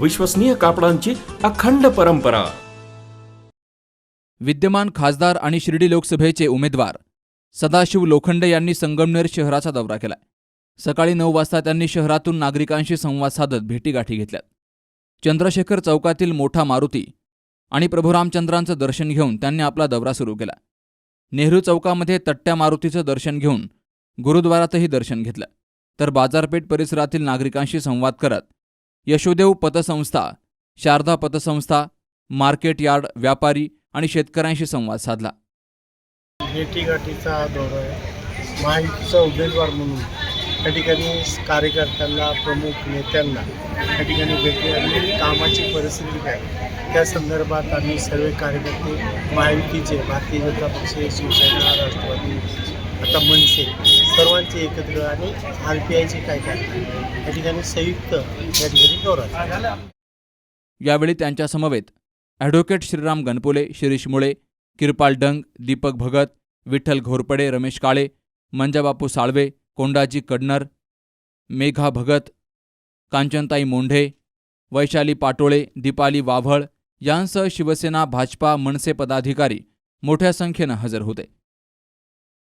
विश्वसनीय कापडांची अखंड परंपरा. विद्यमान खासदार आणि शिर्डी लोकसभेचे उमेदवार सदाशिव लोखंडे यांनी संगमनेर शहराचा दौरा केलाय. सकाळी नऊ वाजता त्यांनी शहरातून नागरिकांशी संवाद साधत भेटीगाठी घेतल्यात. चंद्रशेखर चौकातील मोठा मारुती आणि प्रभुरामचंद्रांचं दर्शन घेऊन त्यांनी आपला दौरा सुरू केला. नेहरू चौकामध्ये तट्ट्या मारुतीचं दर्शन घेऊन गुरुद्वारातही दर्शन घेतलं. तर बाजारपेठ परिसरातील नागरिकांशी संवाद करत यशोदेव पतसंस्था शारदा पतसंस्था मार्केट यार्ड व्यापारी आणि शेतकऱ्यांशी संवाद साधला. भेटीगाठीचा हा दौरा आहे. महायुतीचा उमेदवार म्हणून त्या ठिकाणी कार्यकर्त्यांना प्रमुख नेत्यांना त्या ठिकाणी भेटी आणि कामाची परिस्थिती काय? त्या संदर्भात आम्ही सर्व कार्यकर्ते महायुतीचे भारतीय जनता पक्ष शिवसेना राष्ट्रवादी आता मनसे सर्वांचे एकत्र आणि आर पी आयचे काय काय? या ठिकाणी संयुक्त या ठिकाणी दौरा यावेळी त्यांच्या समवेत ॲडव्होकेट श्रीराम गणपोले शिरीष मुळे किरपाल डंग दीपक भगत विठ्ठल घोरपडे रमेश काळे मंजाबापू साळवे कोंडाजी कडनर मेघा भगत कांचनताई मोंढे वैशाली पाटोळे दीपाली वाव्हळ यांसह शिवसेना भाजपा मनसे पदाधिकारी मोठ्या संख्येनं हजर होते.